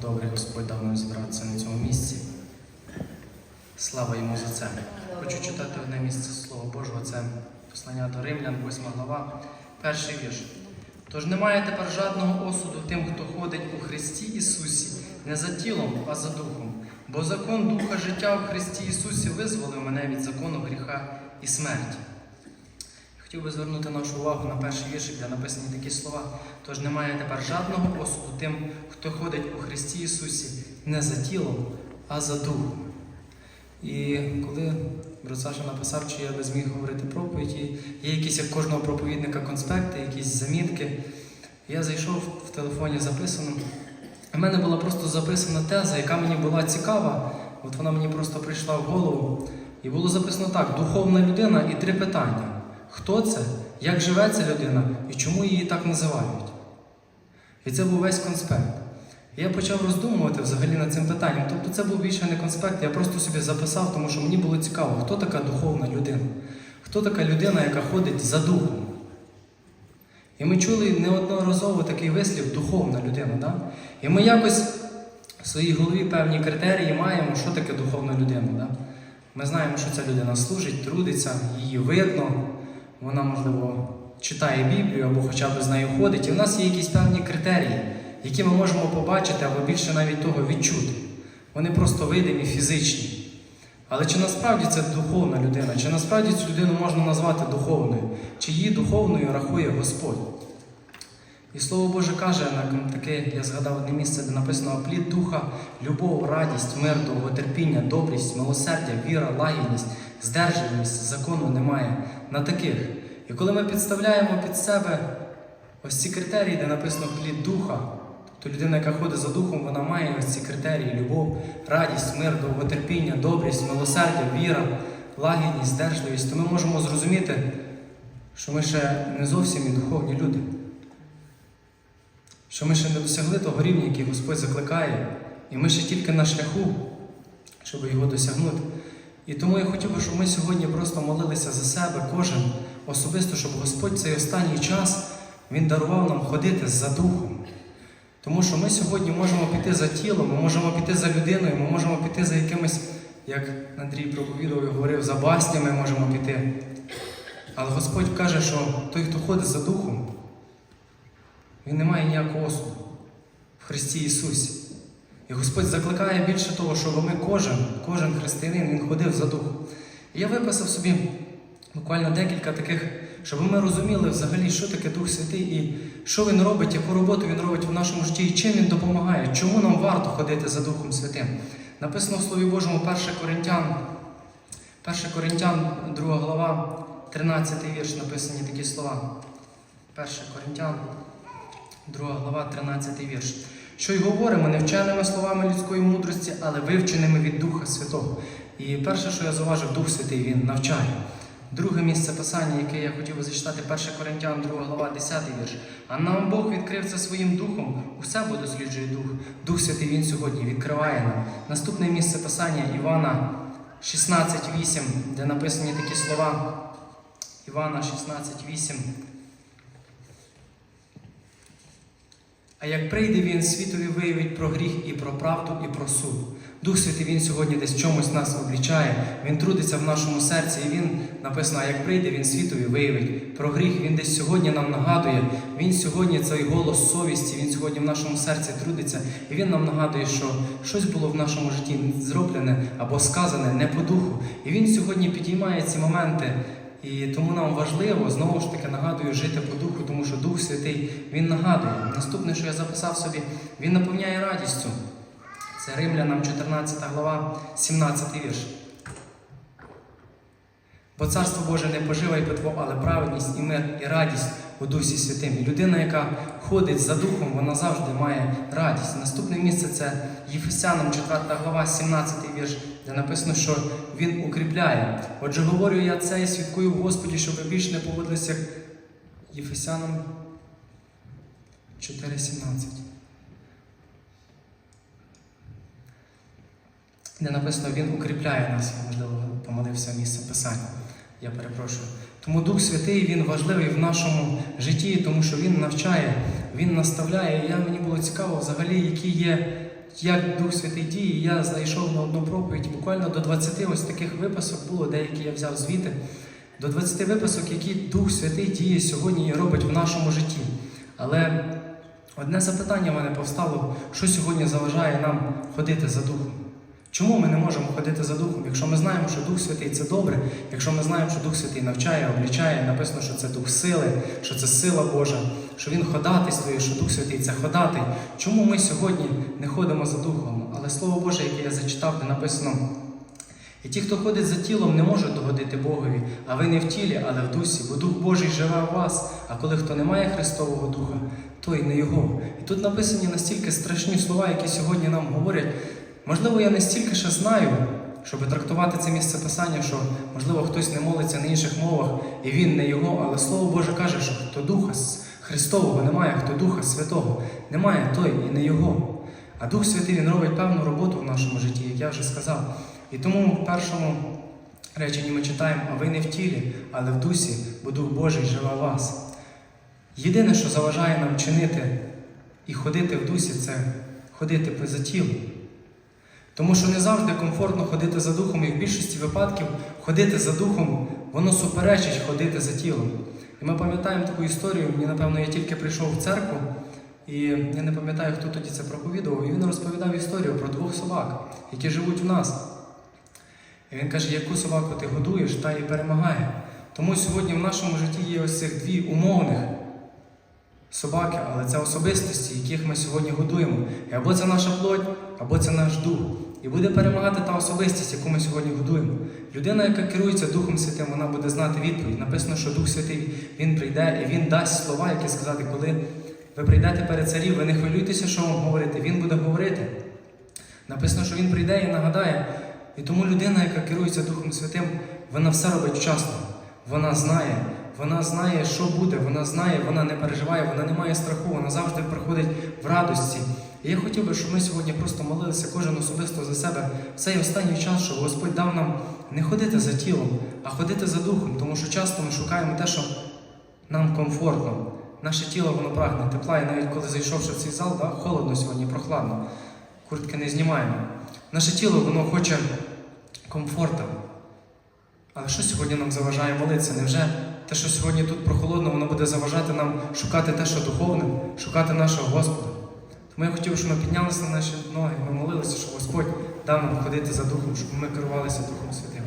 Добрий Господь дав нам зібратися на цьому місці. Слава йому за це. Хочу читати одне місце Слова Божого, це послання до Римлян, 8 глава, перший вірш. Тож немає тепер жадного осуду тим, хто ходить у Христі Ісусі, не за тілом, а за духом. Бо закон Духа життя в Христі Ісусі визволив мене від закону гріха і смерті. Хотів би звернути нашу увагу на перший віршик, де написані такі слова. Тож немає тепер жадного осуду тим, хто ходить у Христі Ісусі не за тілом, а за духом. І коли брат Саша написав, чи я би зміг говорити проповіді, є якісь як кожного проповідника конспекти, якісь замітки. Я зайшов в телефоні записано. У мене була просто записана теза, яка мені була цікава. От вона мені просто прийшла в голову. І було записано так: духовна людина і три питання. Хто це, як живе ця людина і чому її так називають? І це був весь конспект. Я почав роздумувати взагалі над цим питанням. Тобто це був більше не конспект, я просто собі записав, тому що мені було цікаво, хто така духовна людина, хто така людина, яка ходить за духом. І ми чули неодноразово такий вислів духовна людина. Да? І ми якось в своїй голові певні критерії маємо, що таке духовна людина. Да? Ми знаємо, що ця людина служить, трудиться, її видно, вона, можливо, читає Біблію або хоча б з нею ходить. І в нас є якісь певні критерії, які ми можемо побачити або більше навіть того відчути. Вони просто видимі, фізичні. Але чи насправді це духовна людина? Чи насправді цю людину можна назвати духовною? Чи її духовною рахує Господь? І Слово Боже каже, на таке, я згадав одне місце, де написано плід духа, любов, радість, мир, довготерпіння, добрість, милосердя, віра, лагідність, здержаність, закону немає на таких. І коли ми підставляємо під себе ось ці критерії, де написано плід духа, тобто людина, яка ходить за духом, вона має ось ці критерії: любов, радість, мир, довготерпіння, добрість, милосердя, віра, лагідність, здержливість, то ми можемо зрозуміти, що ми ще не зовсім і духовні люди. Що ми ще не досягли того рівня, який Господь закликає, і ми ще тільки на шляху, щоб його досягнути. І тому я хотів би, щоб ми сьогодні просто молилися за себе, кожен особисто, щоб Господь цей останній час Він дарував нам ходити за духом. Тому що ми сьогодні можемо піти за тілом, ми можемо піти за людиною, ми можемо піти за якимось, як Андрій проповідував і говорив, за баснями можемо піти. Але Господь каже, що той, хто ходить за духом, він не має ніякого осуду в Христі Ісусі. І Господь закликає більше того, щоб ми кожен, кожен християнин, він ходив за духом. І я виписав собі буквально декілька таких, щоб ми розуміли взагалі, що таке Дух Святий і що він робить, яку роботу він робить в нашому житті, і чим він допомагає, чому нам варто ходити за Духом Святим. Написано в Слові Божому 1 Коринтян, 1 Коринтян, 2 глава, 13 вірш, написані такі слова. 1 Коринтян, 2 глава, 13 вірш. Що й говоримо не вченими словами людської мудрості, але вивченими від Духа Святого. І перше, що я зауважив, Дух Святий Він навчає. Друге місце писання, яке я хотів би зачитати, 1 Коринтян, 2 глава, 10 вірш. А нам Бог відкрив це своїм духом, усе бо досліджує Дух. Дух Святий Він сьогодні відкриває нам. Наступне місце писання Івана 16.8, де написані такі слова. Івана 16.8. А як прийде він, світові виявить про гріх і про правду, і про суд. Дух Святий Він сьогодні десь чомусь нас облічає, Він трудиться в нашому серці, і Він написано, а як прийде він світові виявить про гріх, Він десь сьогодні нам нагадує, Він сьогодні цей голос совісті, Він сьогодні в нашому серці трудиться, і Він нам нагадує, що щось було в нашому житті зроблене або сказане не по духу. І Він сьогодні підіймає ці моменти. І тому нам важливо знову ж таки нагадую жити по духу, тому що Дух Святий Він нагадує. Наступне, що я записав собі, він наповняє радістю. Це Римлянам 14 глава, 17 вірш. Бо царство Боже не пожива і питво, але праведність і мир, і радість у Дусі Святим. Людина, яка ходить за духом, вона завжди має радість. Наступне місце це Єфесянам 4 глава, 17 вірш, де написано, що він укріпляє. Отже, говорю я це і свідкую Господі, щоб ви більше не поводилися Єфесянам 4,17. де написано, Він укріпляє нас, можливо помилився місце писання. Я перепрошую. Тому Дух Святий Він важливий в нашому житті, тому що Він навчає Він наставляє. І я, мені було цікаво взагалі, які є, як Дух Святий діє. Я зайшов на одну проповідь. Буквально до 20 ось таких виписок було, деякі я взяв звіти. До 20 виписок, які Дух Святий діє сьогодні і робить в нашому житті. Але одне запитання в мене повстало, що сьогодні заважає нам ходити за Духом? Чому ми не можемо ходити за Духом? Якщо ми знаємо, що Дух Святий це добре, якщо ми знаємо, що Дух Святий навчає, облічає, написано, що це Дух сили, що це сила Божа, що Він ходатайствує, що Дух Святий це ходатай. Чому ми сьогодні не ходимо за Духом? Але Слово Боже, яке я зачитав, де написано. І ті, хто ходить за тілом, не можуть догодити Богові, а ви не в тілі, але в дусі, бо Дух Божий живе у вас. А коли хто не має Христового Духа, то й не його. І тут написані настільки страшні слова, які сьогодні нам говорять. Можливо, я не стільки ще знаю, щоб трактувати це місце писання, що можливо хтось не молиться на інших мовах, і він не його, але Слово Боже каже, що хто Духа Христового немає, хто Духа Святого немає, той і не його. А Дух Святий Він робить певну роботу в нашому житті, як я вже сказав. І тому в першому реченні ми читаємо, а ви не в тілі, але в дусі, бо Дух Божий живе у вас. Єдине, що заважає нам чинити і ходити в дусі, це ходити поза тілом. Тому що не завжди комфортно ходити за духом, і в більшості випадків ходити за духом, воно суперечить ходити за тілом. І ми пам'ятаємо таку історію, мені, напевно, я тільки прийшов в церкву, і я не пам'ятаю, хто тоді це проповідував, і він розповідав історію про двох собак, які живуть в нас. І він каже, яку собаку ти годуєш, та і перемагає. Тому сьогодні в нашому житті є ось цих дві умовних собаки, але це особистості, яких ми сьогодні годуємо. І або це наша плоть, або це наш дух. І буде перемагати та особистість, яку ми сьогодні годуємо. Людина, яка керується Духом Святим, вона буде знати відповідь. Написано, що Дух Святий Він прийде і Він дасть слова, які сказати, коли ви прийдете перед царів, ви не хвилюйтеся, що вам говорити, Він буде говорити. Написано, що Він прийде і нагадає. І тому людина, яка керується Духом Святим, вона все робить вчасно. Вона знає, вона знає, що буде, вона знає, вона не переживає, вона не має страху, вона завжди приходить в радості. І я хотів би, щоб ми сьогодні просто молилися кожен особисто за себе в цей останній час, щоб Господь дав нам не ходити за тілом, а ходити за духом, тому що часто ми шукаємо те, що нам комфортно. Наше тіло воно прагне тепла, і навіть коли зайшовши в цей зал, да, холодно сьогодні, прохладно, куртки не знімаємо. Наше тіло воно хоче комфорту. Але що сьогодні нам заважає молитися? Невже те, що сьогодні тут прохолодно, воно буде заважати нам шукати те, що духовне, шукати нашого Господа? Тому хотіли, щоб ми піднялися на наші ноги, ми молилися, щоб Господь дав нам ходити за Духом, щоб ми керувалися Духом Святим.